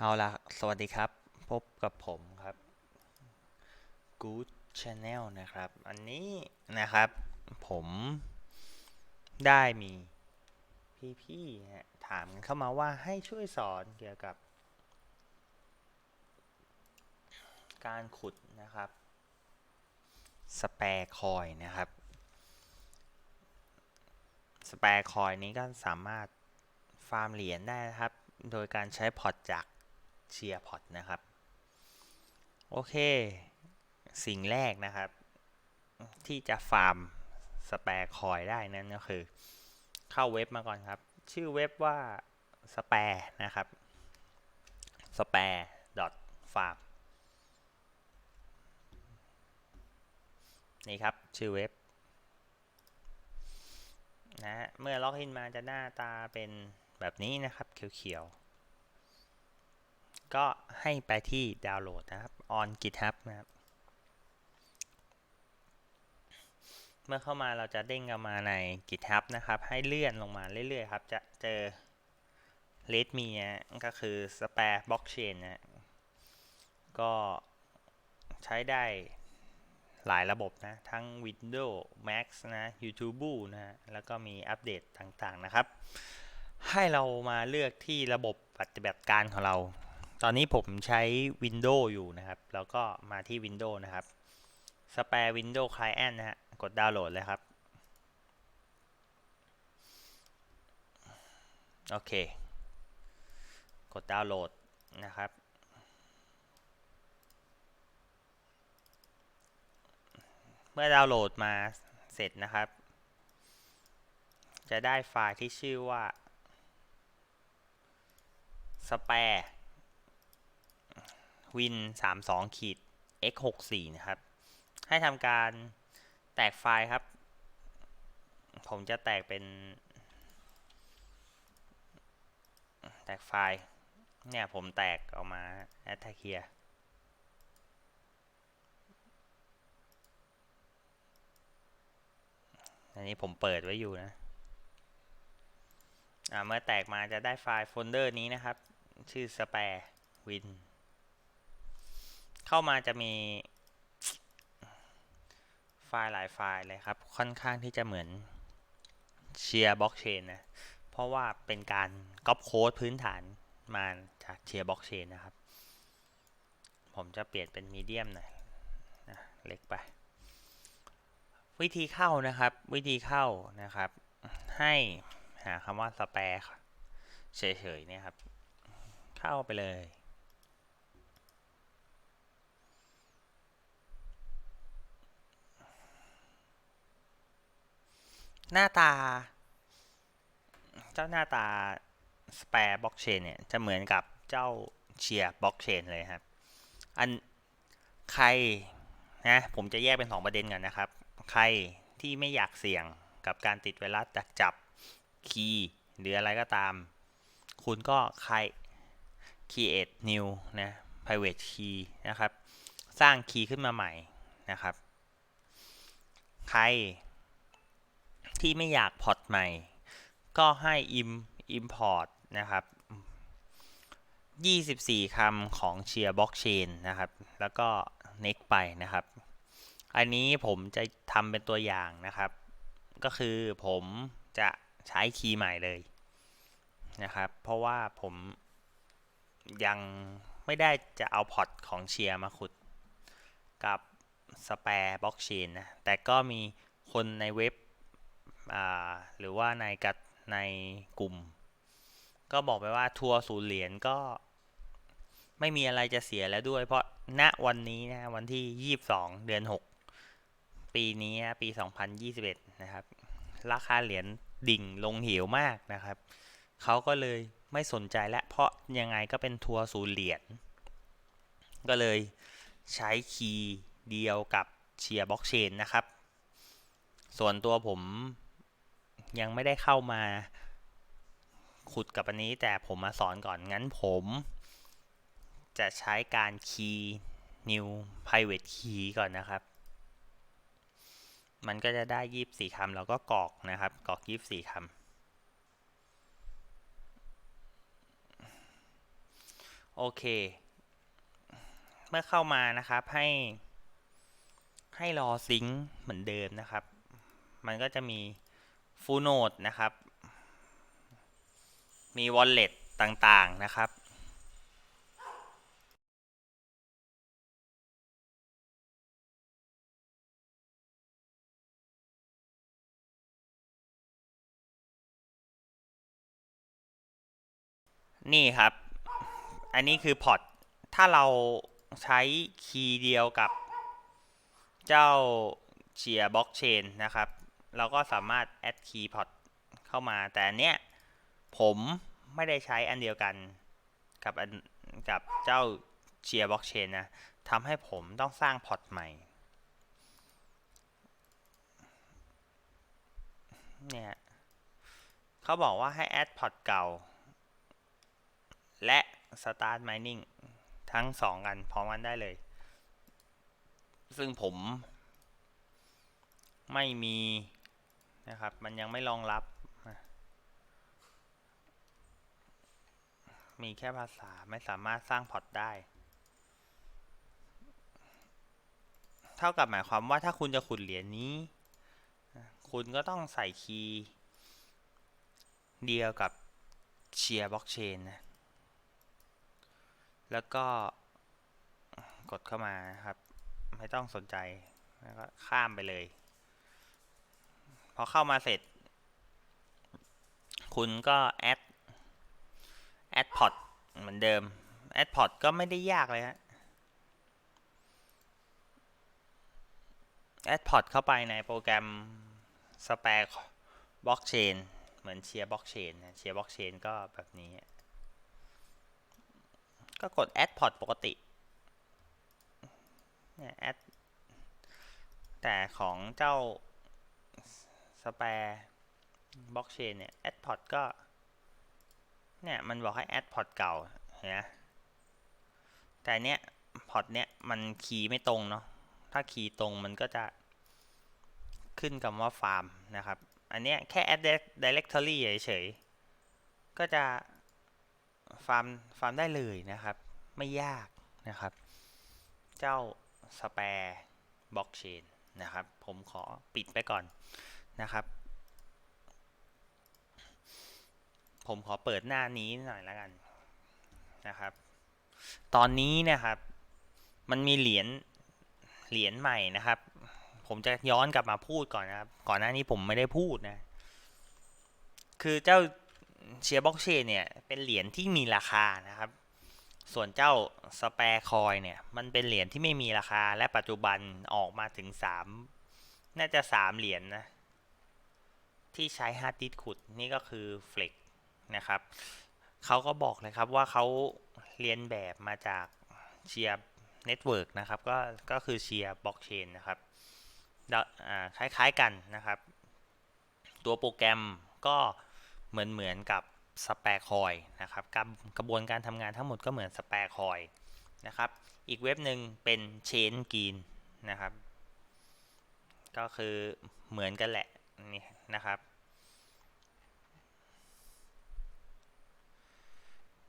เอาละสวัสดีครับ พบกับผมครับ Good Channel นะครับ อันนี้นะครับผมได้มีพี่ๆถามกันเข้ามาว่าให้ช่วยสอนเกี่ยวกับ การขุดนะครับสแปร์คอยนะครับสแปร์คอยนี้ก็สามารถฟาร์มเหรียญได้นะครับ โดยการใช้พอร์ตจาก เชียร์พอตนะครับ โอเค สิ่งแรกนะครับ ที่จะฟาร์มสแปร์คอยได้นั่นก็คือ เข้าเว็บมาก่อนครับ ชื่อเว็บว่าสแปร์นะครับ spare.farm นี่ครับ ชื่อเว็บนะฮะเมื่อล็อกอินมาจะหน้าตาเป็นแบบนี้นะครับ เขียว ก็ให้ไปที่ดาวน์โหลดนะครับ on GitHub นะครับ เมื่อเข้ามาเราจะเด้งกลับมาใน GitHub นะครับ ให้เลื่อนลงมาเรื่อยๆครับ จะเจอ README นะก็คือ Spare Blockchain นะก็ใช้ได้หลายระบบนะ ทั้ง Windows Mac นะ YouTube นะ แล้วก็มีอัปเดตต่างๆนะครับ ให้เรามาเลือกที่ระบบปฏิบัติการของเรา ตอนนี้ผมใช้ Windows อยู่นะครับ แล้วก็มาที่ Windows นะครับ Spare Windows Client นะฮะ กดดาวน์โหลดเลยครับ โอเค กดดาวน์โหลดนะครับ เมื่อดาวน์โหลดมาเสร็จนะครับ จะได้ไฟล์ที่ชื่อว่า spare win 3 2ขีด x 6 4นะครับ ให้ทำการแตกไฟล์ครับ ผมจะแตกเป็น แตกไฟล์ เนี่ยผมแตกออกมา a t t a c k here อันนี้ผมเปิดไว้อยู่นะเมื่อแตกมาจะได้ไฟล์โฟลเดอร์นี้นะครับ ชื่อ spare win เข้ามาจะมีไฟล์หลายไฟล์เลยครับ ค่อนข้างที่จะเหมือนเชียร์บล็อกเชนนะ เพราะว่าเป็นการก๊อปโค้ดพื้นฐานมาจากเชียร์บล็อกเชนนะครับ ผมจะเปลี่ยนเป็นมีเดียมหน่อยนะเล็กไป วิธีเข้านะครับ วิธีเข้านะครับ ให้หาคำว่าสแปร์เฉยๆเนี่ยครับ เข้าไปเลย หน้าตา เจ้าหน้าตา Spare Blockchain เนี่ยจะเหมือนกับเจ้าเชียร์ Blockchain เลยครับ อันใครนะผมจะแยกเป็น 2 ประเด็นกันนะครับ ใครที่ไม่อยากเสี่ยงกับการติดไวรัสจากจับคีย์หรืออะไรก็ตาม คุณก็ใคร create new นะ private key นะครับ สร้างคีย์ขึ้นมาใหม่นะครับ ใคร ที่ไม่อยากพอร์ตใหม่ ก็ให้ im import นะครับ 24คำของเชียร์บล็อกเชนนะครับ แล้วก็ next ไปนะครับ อันนี้ผมจะทำเป็นตัวอย่างนะครับ ก็คือผมจะใช้คีย์ใหม่เลยนะครับ เพราะว่าผมยังไม่ได้จะเอาพอร์ตของเชียร์มาขุดกับ Spare Blockchain นะ แต่ก็มีคนในเว็บ หรือว่าในกัดในกลุ่ม ก็บอกไปว่าทัวร์ศูนย์เหรียญก็ไม่มีอะไรจะเสียแล้วด้วย เพราะณวันนี้นะวันที่ 22 เดือน 6 ปีนี้ปี 2021 นะครับ ราคาเหรียญดิ่งลงเหวมากนะครับ เขาก็เลยไม่สนใจและเพราะยังไงก็เป็นทัวร์ศูนย์เหรียญก็เลยใช้คีย์เดียวกับเชียร์บล็อกเชนนะครับ ส่วนตัวผม ยังไม่ได้เข้ามาขุดกับอันนี้ แต่ผมมาสอนก่อนงั้นผม จะใช้การคีย์ new private key ก่อนนะครับ มันก็จะได้ยีบสี่คำเราก็กรอกนะครับกรอกยีบสี่คำโอเค เมื่อเข้ามานะครับให้ให้รอซิงค์เหมือนเดิมนะครับ มันก็จะมี ฟูโนดนะครับ มี wallet ต่างๆนะครับนี่ครับ อันนี้คือพอร์ต ถ้าเราใช้คีย์เดียวกับเจ้าเชียร์บล็อกเชนนะครับ เราก็สามารถแอดคีย์พอร์ตเข้ามา แต่อันเนี้ยผมไม่ได้ใช้อันเดียวกันกับกับเจ้าเชียร์บล็อกเชนนะทำให้ผมต้องสร้างพอร์ตใหม่เนี่ยเขาบอกว่าให้แอดพอร์ตเก่า และ Start Mining ทั้งสองกันพร้อมกันได้เลย ซึ่งผมไม่มี นะครับ มันยังไม่รองรับ มีแค่ภาษาไม่สามารถสร้างพอร์ตได้ เท่ากับหมายความว่าถ้าคุณจะขุดเหรียญนี้ คุณก็ต้องใส่คีย์เดียวกับเชียร์บล็อกเชนนะ แล้วก็กดเข้ามานะครับ ไม่ต้องสนใจ แล้วก็ข้ามไปเลย พอเข้ามาเสร็จ คุณก็แอดแอดพอร์ตเหมือนเดิมแอดพอร์ตก็ไม่ได้ยากเลยฮะแอดพอร์ตเข้าไปในโปรแกรม Spare Blockchain เหมือนเชียร์บล็อกเชนเชียร์บล็อกเชนก็แบบนี้ ก็กด add port ปกติเนี่ย add แต่ของเจ้า spare blockchain เนี่ย add port ก็เนี่ยมันบอกให้ add port เก่าเห็นไหมแต่เนี้ยพอตเนี้ยมันคีย์ไม่ตรงเนาะถ้าคีย์ตรงมันก็จะขึ้นคำว่า farm นะครับ อันเนี้ยแค่ add directory เฉยๆ ก็จะฟาร์มฟาร์มได้เลยนะครับ ไม่ยากนะครับ เจ้า Spare Blockchain นะครับ ผมขอปิดไปก่อน นะครับ ผมขอเปิดหน้านี้หน่อยแล้วกันนะครับ ตอนนี้นะครับ มันมีเหรียญเหรียญใหม่นะครับ ผมจะย้อนกลับมาพูดก่อนนะครับ ก่อนหน้านี้ผมไม่ได้พูดนะ คือเจ้าเชียร์บ็อกเชนเนี่ยเป็นเหรียญที่มีราคานะครับ ส่วนเจ้าสแปร์คอยเนี่ย มันเป็นเหรียญที่ไม่มีราคาและปัจจุบันออกมาถึงสามน่าจะสามเหรียญนนะ ที่ใช้ฮาร์ดดิสขุดนี่ก็คือเฟล็กนะครับเขาก็บอกเลยครับว่าเขาเรียนแบบมาจากเชียร์เน็ตเวิร์กนะครับก็ก็คือเชียร์บล็อกเชนนะครับคล้ายๆกันนะครับ ตัวโปรแกรมก็เหมือนเหมือนกับสแปร์คอยนะครับกระกระบวนการทำงานทั้งหมดก็เหมือนสแปร์คอยนะครับ อีกเว็บหนึ่งเป็นเชนกีนนะครับ ก็คือเหมือนกันแหละนี่นะครับ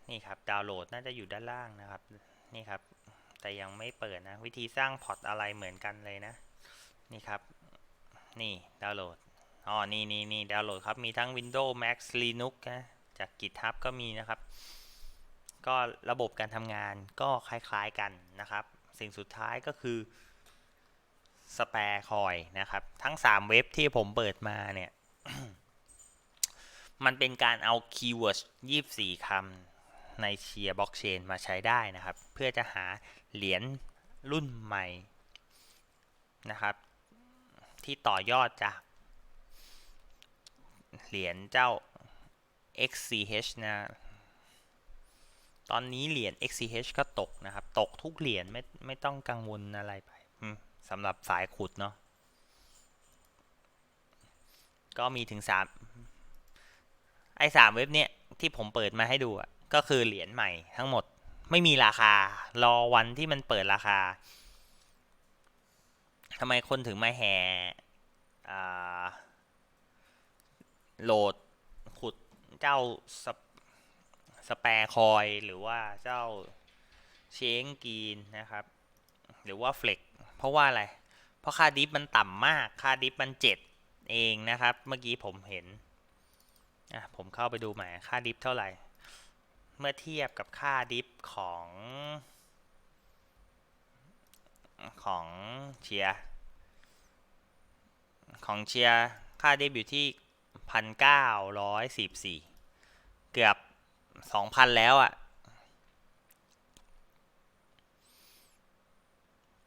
นี่ครับดาวน์โหลดน่าจะอยู่ด้านล่างนะครับ นี่ครับ แต่ยังไม่เปิดนะ วิธีสร้างพอร์ตอะไรเหมือนกันเลยนะ นี่ครับ นี่ดาวน์โหลดอ๋อนี่นี่นี่ดาวน์โหลดครับ มีทั้ง Windows Mac Linux นะจาก GitHub ก็มีนะครับ ก็ระบบการทำงานก็คล้ายๆกันนะครับ สิ่งสุดท้ายก็คือ Spare Coin นะครับ ทั้ง 3 เว็บที่ผมเปิดมาเนี่ย มันเป็นการเอาคีย์เวิร์ด24คำ ในเชียร์บล็อกเชนมาใช้ได้นะครับ เพื่อจะหาเหรียญรุ่นใหม่นะครับ ที่ต่อยอดจากเหรียญเจ้า XCH นะ ตอนนี้เหรียญ XCH ก็ตกนะครับ ตกทุกเหรียญไม่ไม่ต้องกังวลอะไรไปสำหรับสายขุดเนาะ ก็มีถึงสามไอ้สามเว็บเนี้ยที่ผมเปิดมาให้ดูอะ ก็คือเหรียญใหม่ทั้งหมดไม่มีราคารอวันที่มันเปิดราคาทำไมคนถึงมาแห่โหลดขุดเจ้าสสแปรคอยหรือว่าเจ้าเชงกีนนะครับ หรือว่าเฟล็กเพราะว่าอะไร เพราะค่าดิฟมันต่ำมาก ค่าดิฟมันเจ็ดเองนะครับ เมื่อกี้ผมเห็น อะ ผมเข้าไปดูใหม่ค่าดิฟเท่าไหร่ เมื่อเทียบกับค่าดิฟของ ของเชียร์ของเชียร์ค่าดิฟอยู่ที่พันเก้าร้อยสิบสี่เกือบสองพันแล้วอะ่ะ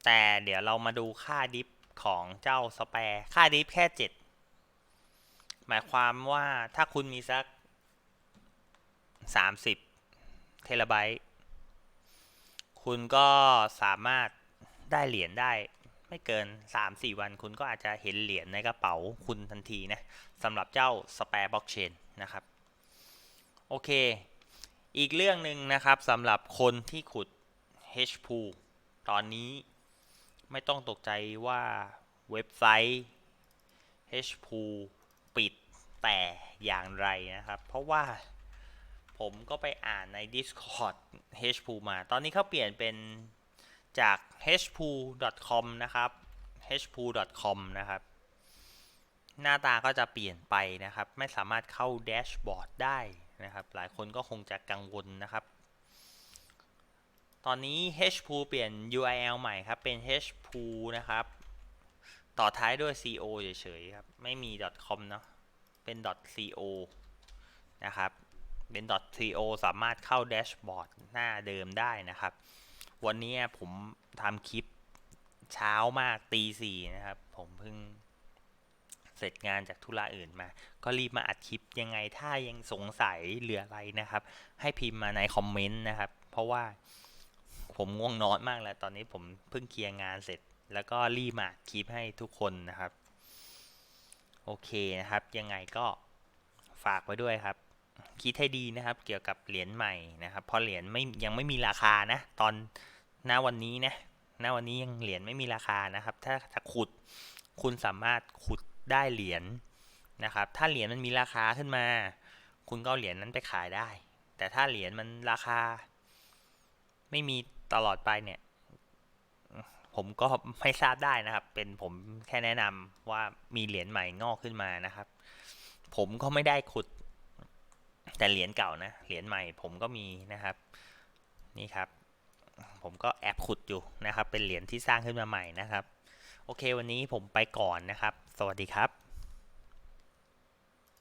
แต่เดี๋ยวเรามาดูค่าดิฟของเจ้าสแปร์ค่าดิฟแค่เจ็ดหมายความว่าถ้าคุณมีสักสามสิบ เทราไบต์คุณก็สามารถได้เหรียญได้ ไม่เกิน 3-4 วัน คุณก็อาจจะเห็นเหรียญในกระเป๋าคุณทันทีนะสำหรับเจ้าสแปร์บล็อกเชนนะครับ โอเค อีกเรื่องหนึ่งนะครับสำหรับคนที่ขุด h p o o ตอนนี้ไม่ต้องตกใจว่าเว็บไซต์ h p o o ปิดแต่อย่างไรนะครับ เพราะว่า ผมก็ไปอ่านใน Discord h p o o มา ตอนนี้เขาเปลี่ยนเป็นจาก hpool.com นะครับ hpool.com นะครับ หน้าตาก็จะเปลี่ยนไปนะครับ ไม่สามารถเข้าแดชบอร์ดได้นะครับ หลายคนก็คงจะกังวลนะครับ ตอนนี้ h p o o เปลี่ยน URL ใหม่ครับ เป็น hpool นะครับ ต่อท้ายด้วย co เฉยๆครับ ไม่มี .com เนาะ เป็น .co นะครับ เป็น .co สามารถเข้าแดชบอร์ดหน้าเดิมได้นะครับ วันนี้ผมทำคลิปเช้ามากตีสี่นะครับ ผมเพิ่งเสร็จงานจากธุระอื่นมา ก็รีบมาอัดคลิปยังไงถ้ายังสงสัยเหลืออะไรนะครับ ให้พิมพ์มาในคอมเมนต์นะครับ เพราะว่าผมง่วงนอนมากแล้ว ตอนนี้ผมเพิ่งเคลียร์งานเสร็จ แล้วก็รีบมาคลิปให้ทุกคนนะครับ โอเคนะครับ ยังไงก็ฝากไว้ด้วยครับ คิดให้ดีนะครับ เกี่ยวกับเหรียญใหม่นะครับเพราะเหรียญไม่ยังไม่มีราคานะ ตอนณวันนี้นะณวันนี้ยังเหรียญไม่มีราคานะครับ ถ้าถ้าขุดคุณสามารถขุดได้เหรียญนะครับ ถ้าเหรียญมันมีราคาขึ้นมา คุณก็เอาเหรียญนั้นไปขายได้ แต่ถ้าเหรียญมันราคา ไม่มีตลอดไปเนี่ย ผมก็ไม่ทราบได้นะครับ เป็นผมแค่แนะนำว่ามีเหรียญใหม่งอกขึ้นมานะครับ ผมก็ไม่ได้ขุด แต่เหรียญเก่านะ เหรียญใหม่ผมก็มีนะครับ นี่ครับ ผมก็แอบขุดอยู่นะครับ เป็นเหรียญที่สร้างขึ้นมาใหม่นะครับ โอเควันนี้ผมไปก่อนนะครับ สวัสดีครับ